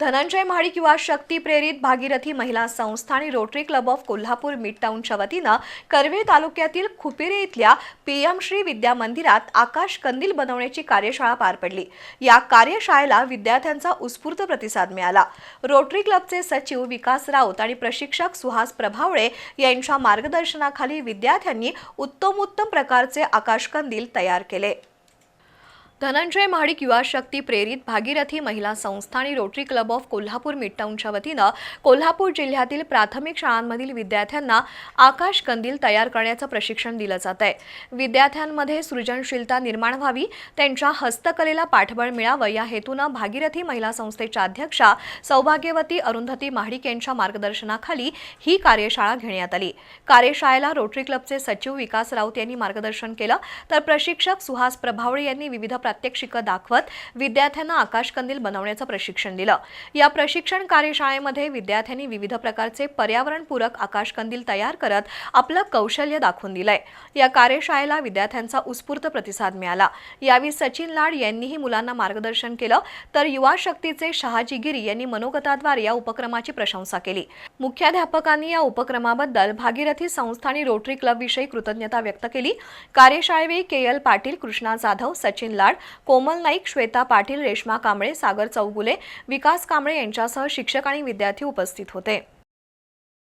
धनंजय म्हाळी किंवा शक्ती प्रेरित भागीरथी महिला संस्था आणि रोटरी क्लब ऑफ कोल्हापूर मिडटाऊनच्या वतीनं कर्वे तालुक्यातील खुपिरे इथल्या पीएम श्री विद्या मंदिरात आकाश कंदील बनवण्याची कार्यशाळा पार पडली. या कार्यशाळेला विद्यार्थ्यांचा उत्स्फूर्त प्रतिसाद मिळाला. रोटरी क्लबचे सचिव विकास राऊत आणि प्रशिक्षक सुहास प्रभावळे यांच्या मार्गदर्शनाखाली विद्यार्थ्यांनी उत्तमोत्तम प्रकारचे आकाश कंदील तयार केले. धनंजय महाडिक युवा शक्ती प्रेरित भागीरथी महिला संस्था आणि रोटरी क्लब ऑफ कोल्हापूर मिडटाऊनच्या वतीनं कोल्हापूर जिल्ह्यातील प्राथमिक शाळांमधील विद्यार्थ्यांना आकाश कंदील तयार करण्याचं प्रशिक्षण दिलं जात आहे. विद्यार्थ्यांमध्ये सृजनशीलता निर्माण व्हावी त्यांच्या हस्तकलेला पाठबळ मिळावं या हेतूनं भागीरथी महिला संस्थेच्या अध्यक्षा सौभाग्यवती अरुंधती महाडिक यांच्या मार्गदर्शनाखाली ही कार्यशाळा घेण्यात आली. कार्यशाळेला रोटरी क्लबचे सचिव विकास राऊत यांनी मार्गदर्शन केलं. तर प्रशिक्षक सुहास प्रभावळे यांनी विविध प्रात्यक्षिकं दाखवत विद्यार्थ्यांना आकाशकंदील बनवण्याचं प्रशिक्षण दिलं. या प्रशिक्षण कार्यशाळेमध्ये विद्यार्थ्यांनी विविध प्रकारचे पर्यावरणपूरक आकाशकंदील तयार करत आपलं कौशल्य दाखवून दिलंय. या कार्यशाळेला विद्यार्थ्यांचा उत्स्फूर्त प्रतिसाद मिळाला. यावेळी सचिन लाड यांनीही मुलांना मार्गदर्शन केलं. तर युवा शक्तीचे शहाजी गिरी यांनी मनोगताद्वारे या उपक्रमाची प्रशंसा केली. मुख्याध्यापकांनी या उपक्रमाबद्दल भागीरथी संस्था आणि रोटरी क्लबविषयी कृतज्ञता व्यक्त केली. कार्यशाळेवेळी के एल पाटील कृष्णा जाधव सचिन लाड कोमल नाईक श्वेता पाटील रेश्मा कांबळे सागर चौगुले विकास कांबळे यांच्यासह शिक्षक आणि विद्यार्थी उपस्थित होते.